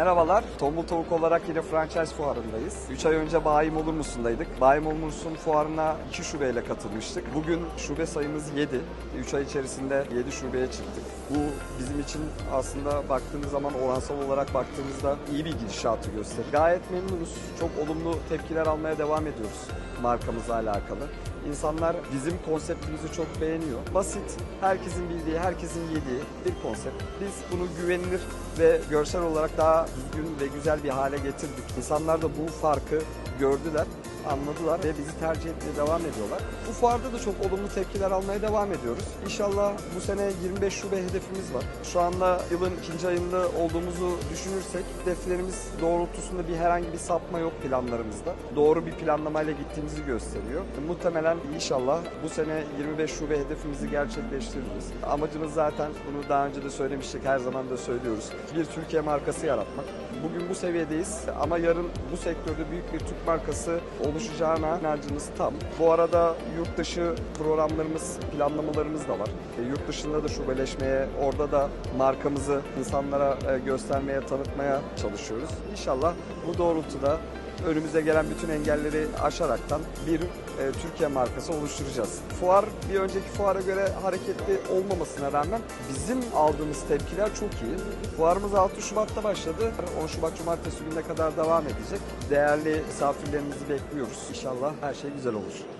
Merhabalar. Tombul Tavuk olarak yine franchise fuarındayız. 3 ay önce Bayim Olur Musun'daydık. Bayim Olur Musun fuarına 2 şubeyle katılmıştık. Bugün şube sayımız 7. 3 ay içerisinde 7 şubeye çıktık. Bu bizim için aslında baktığınız zaman oransal olarak baktığımızda iyi bir gidişatı gösteriyor. Gayet memnunuz. Çok olumlu tepkiler almaya devam ediyoruz markamızla alakalı. İnsanlar bizim konseptimizi çok beğeniyor. Basit, herkesin bildiği, herkesin yediği bir konsept. Biz bunu güvenilir ve görsel olarak daha düzgün ve güzel bir hale getirdik. İnsanlar da bu farkı gördüler, anladılar ve bizi tercih etmeye devam ediyorlar. Bu fuarda da çok olumlu tepkiler almaya devam ediyoruz. İnşallah bu sene 25 şube hedefimiz var. Şu anda yılın ikinci ayında olduğumuzu düşünürsek hedeflerimiz doğrultusunda bir herhangi bir sapma yok planlarımızda. Doğru bir planlamayla gittiğimizi gösteriyor. Muhtemelen inşallah bu sene 25 şube hedefimizi gerçekleştiririz. Amacımız zaten bunu daha önce de söylemiştik, her zaman da söylüyoruz. Bir Türkiye markası yaratmak. Bugün bu seviyedeyiz ama yarın bu sektörde büyük bir Türk markası oluşacağına inancımız tam. Bu arada yurt dışı programlarımız, planlamalarımız da var. E, yurt dışında da şubeleşmeye, orada da markamızı insanlara e, göstermeye, tanıtmaya çalışıyoruz. İnşallah bu doğrultuda önümüze gelen bütün engelleri aşaraktan bir e, Türkiye markası oluşturacağız. Fuar bir önceki fuara göre hareketli olmamasına rağmen bizim aldığımız tepkiler çok iyi. Fuarımız 6 Şubat'ta başladı. 10 Şubat Cumartesi gününe kadar devam edecek. Değerli misafirlerimizi bekliyoruz. İnşallah her şey güzel olur.